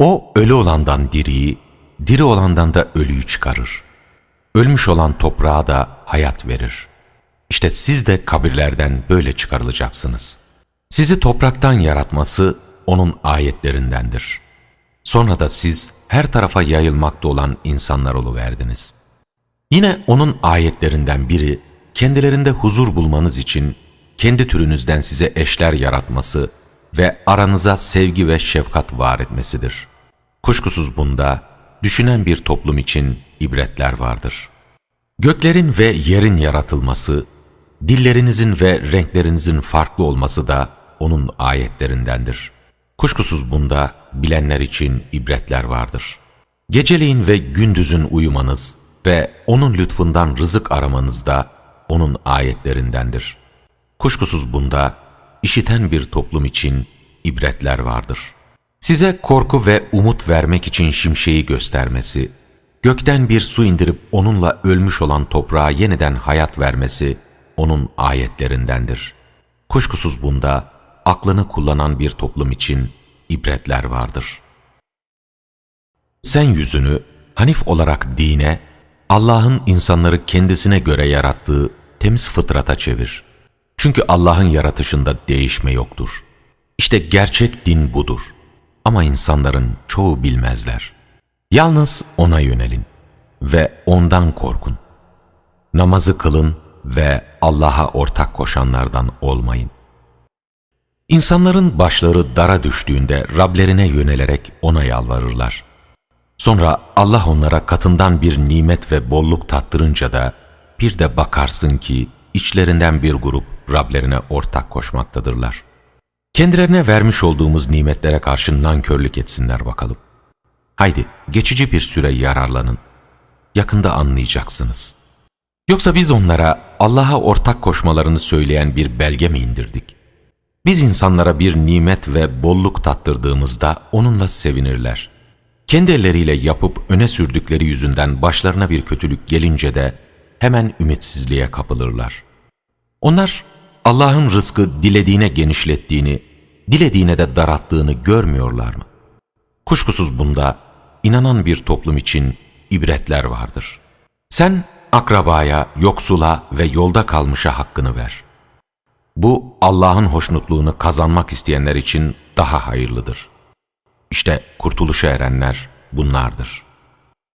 O ölü olandan diriyi, diri olandan da ölüyü çıkarır. Ölmüş olan toprağa da hayat verir. İşte siz de kabirlerden böyle çıkarılacaksınız. Sizi topraktan yaratması onun ayetlerindendir. Sonra da siz her tarafa yayılmakta olan insanlar oluverdiniz. Yine onun ayetlerinden biri, kendilerinde huzur bulmanız için kendi türünüzden size eşler yaratması ve aranıza sevgi ve şefkat var etmesidir. Kuşkusuz bunda düşünen bir toplum için ibretler vardır. Göklerin ve yerin yaratılması, dillerinizin ve renklerinizin farklı olması da onun ayetlerindendir. Kuşkusuz bunda bilenler için ibretler vardır. Geceleyin ve gündüzün uyumanız ve onun lütfundan rızık aramanız da onun ayetlerindendir. Kuşkusuz bunda işiten bir toplum için ibretler vardır. Size korku ve umut vermek için şimşeği göstermesi, gökten bir su indirip onunla ölmüş olan toprağa yeniden hayat vermesi onun ayetlerindendir. Kuşkusuz bunda aklını kullanan bir toplum için ibretler vardır. Sen yüzünü Hanif olarak dine, Allah'ın insanları kendisine göre yarattığı temiz fıtrata çevir. Çünkü Allah'ın yaratışında değişme yoktur. İşte gerçek din budur. Ama insanların çoğu bilmezler. Yalnız O'na yönelin ve O'ndan korkun. Namazı kılın ve Allah'a ortak koşanlardan olmayın. İnsanların başları dara düştüğünde Rablerine yönelerek O'na yalvarırlar. Sonra Allah onlara katından bir nimet ve bolluk tattırınca da bir de bakarsın ki içlerinden bir grup Rablerine ortak koşmaktadırlar. Kendilerine vermiş olduğumuz nimetlere karşı nankörlük etsinler bakalım. Haydi geçici bir süre yararlanın. Yakında anlayacaksınız. Yoksa biz onlara Allah'a ortak koşmalarını söyleyen bir belge mi indirdik? Biz insanlara bir nimet ve bolluk tattırdığımızda onunla sevinirler. Kendi elleriyle yapıp öne sürdükleri yüzünden başlarına bir kötülük gelince de hemen ümitsizliğe kapılırlar. Onlar Allah'ın rızkı dilediğine genişlettiğini, dilediğine de daralttığını görmüyorlar mı? Kuşkusuz bunda inanan bir toplum için ibretler vardır. Sen akrabaya, yoksula ve yolda kalmışa hakkını ver. Bu Allah'ın hoşnutluğunu kazanmak isteyenler için daha hayırlıdır. İşte kurtuluşa erenler bunlardır.''